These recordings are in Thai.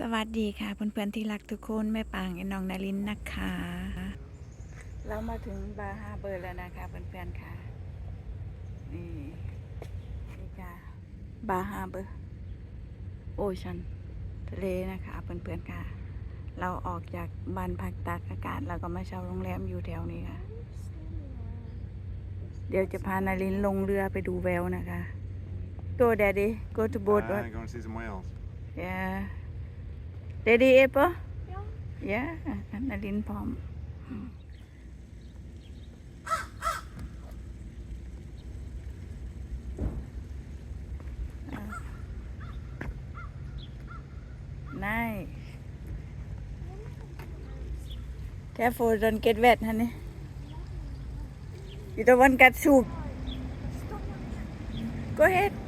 สวัสดีค่ะเพื่อนๆที่รักทุกคนแม่ปางไอ้น้องนารินนะคะ เรามาถึงบาร์ฮาร์เบอร์แล้วนะคะเพื่อนๆค่ะ นี่นี่ค่ะบาร์ฮาร์เบอร์โอชันทะเลนะคะเพื่อนๆค่ะ เราออกจากบ้านพักตากอากาศแล้วก็มาเช่าโรงแรมอยู่แถวนี้ค่ะ เดี๋ยวจะพานารินลงเรือไปดูแววนะคะ Go daddy go to boat Uh, going to see some whales. Yeah. Ready, Epo? Yeah. Yeah, na palm, po. Hmm. Nice. Careful, don't get wet, honey. You don't want get soup. Go ahead.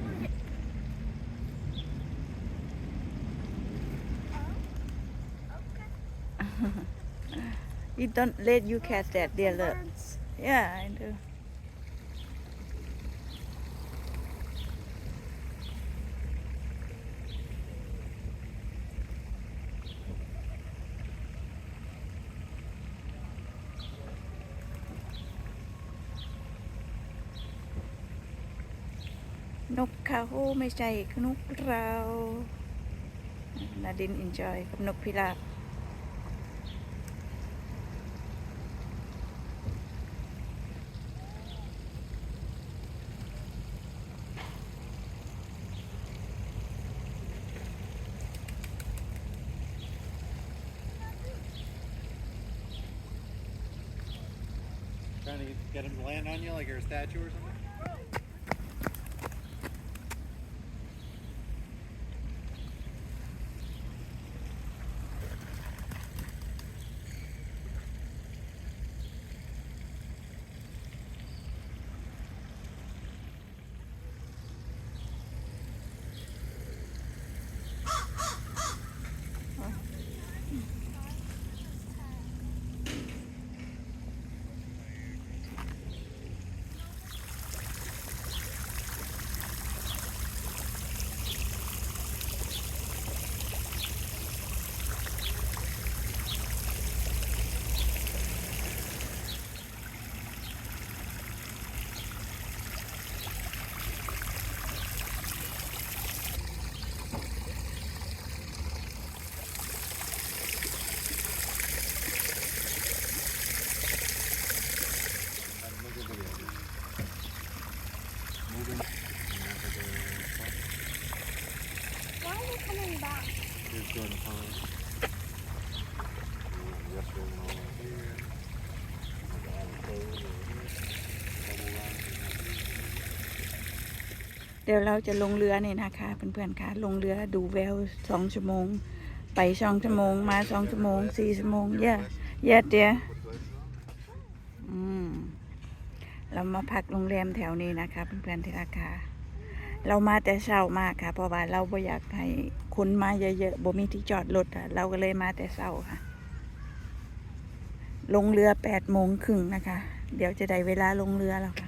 You don't let you catch that, dear look. Yeah, I do. n กเขาไม่ใช่นกเรา นาดิน enjoy กับนกพิราบ Trying to get them to land on you like you're a statue or something? เดี๋ยวเราจะลงเรือเนี่ยนะคะเพื่อนๆค่ะ ลงเรือดูแววสองชั่วโมง ไปสองชั่วโมง มาสองชั่วโมงสี่ชั่วโมงเย่เย่เดียอืมเรามาพักโรงแรมแถวนี้นะคะเพื่อนๆที่ราคาเรามาแต่เช้ามากค่ะ เพราะว่าเราไม่อยากให้คนมาเยอะๆบ่มีที่จอดรถอะ เราก็เลยมาแต่เช้าค่ะ ลงเรือแปดโมงครึ่งนะคะ เดี๋ยวจะได้เวลาลงเรือแล้วค่ะ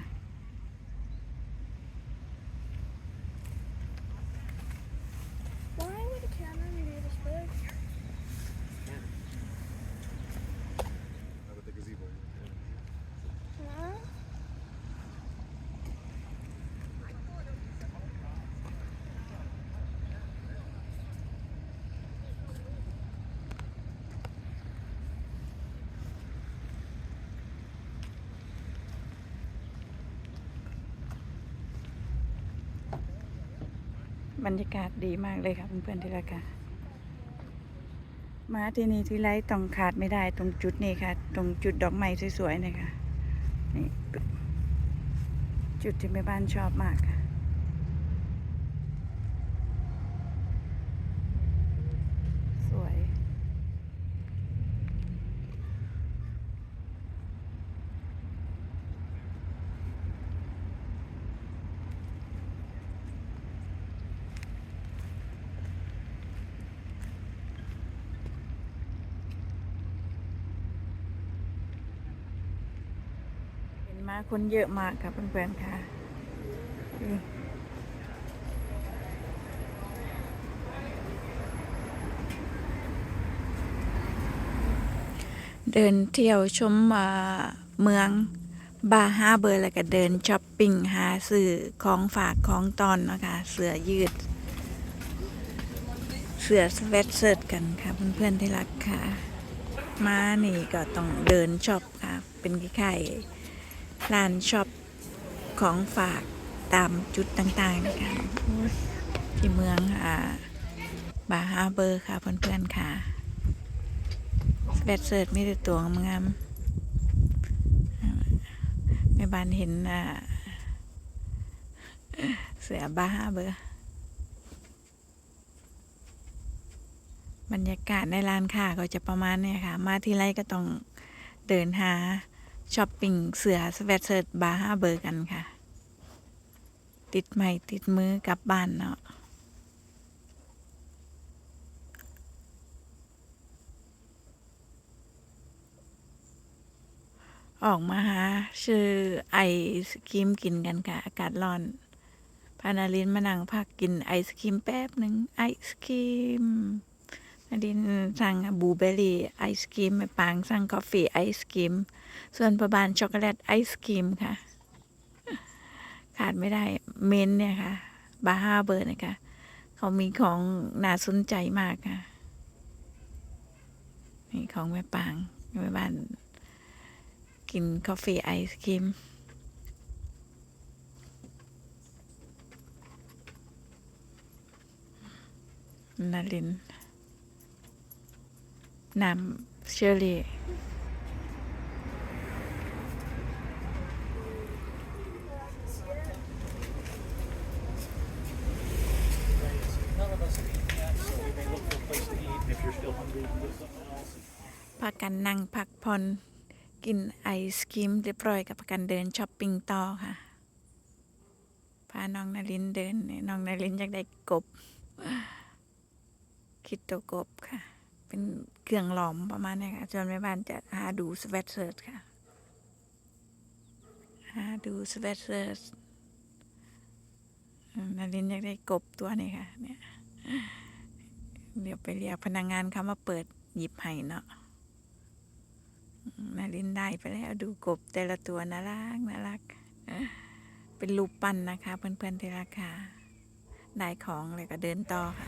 บรรยากาศดีมากเลยค่ะเพื่อนๆที่รักค่ะมาที่นี่ที่ไรต้องขาดไม่ได้ตรงจุดนี้ค่ะ ตรงจุดดอกไม้สวยๆเนยคะนี่จุดที่แม่บ้านชอบมากค่ะ มาคนเยอะมากค่ะเพื่อนๆค่ะเดินเที่ยวชมเมืองบาฮาเบอร์แล้วก็เดินช้อปปิ้งหาสื่อของฝากของตอนนะคะเสือยืด เสือสเวตเชิ้ตกันค่ะเพื่อนๆที่รักค่ะ มานี่ก็ต้องเดินช็อปค่ะ เป็นคล้าย ร้านช็อปของฝากตามจุดต่างๆนะคะที่เมืองอ่าบาฮาเบอร์ค่ะเพื่อนๆค่ะสเวตเซิร์ตมีแต่ตัวงามแม่บ้านเห็นอ่าเสือบาฮาเบอร์บรรยากาศในร้านค้าก็จะประมาณเนี้ยค่ะ มาที่ไรก็ต้องเดินหา ช้อปปิ้งเสือสเวตเซิร์ตบาฮาเบอร์กันค่ะ ติดใหม่ติดมือกลับบ้านเนาะออกมาหาชื่อไอศครีมกินกันค่ะ อากาศร้อน พานาลินมานั่งพักกินไอศครีมแป๊บหนึ่งไอศครีม นดินสั่งบลูเบอร์รี่ไอศครีมแม่ปางสั่งกาแฟไอศครีม ส่วนประบานช็อกโกแลตไอศครีมค่ะ ขาดไม่ได้เมนเนี่ยค่ะ บาฮาเบอร์นะคะ เขามีของน่าสนใจมากค่ะนี่ของแม่ปางแม่บ้านกินกาแฟไอศครีมนาลิน น้ำเชอรี่พากันนั่งพักผ่อนกินไอศครีมเรียบร้อยกับพากันเดินช้อปปิ้งต่อค่ะ พาน้องนารินเดินเนี่ยน้องนารินอยากได้กบ คิดตัวกบค่ะ เป็นเครื่องหลอมประมาณนี้ค่ะจนแม่บ้านจะหาดูสเวตเซิร์ตค่ะ หาดูสเวตเซิร์ตนารินอยากได้กบตัวนี้ค่ะ เนี่ยเดี๋ยวไปเรียกพนักงงานเขามาเปิดหยิบให้เนาะนารินได้ไปแล้วดูกบแต่ละตัวน่ารักน่ารัก เป็นรูปปั้นนะคะ เพื่อนๆที่ราคาได้ของเลยก็เดินต่อค่ะ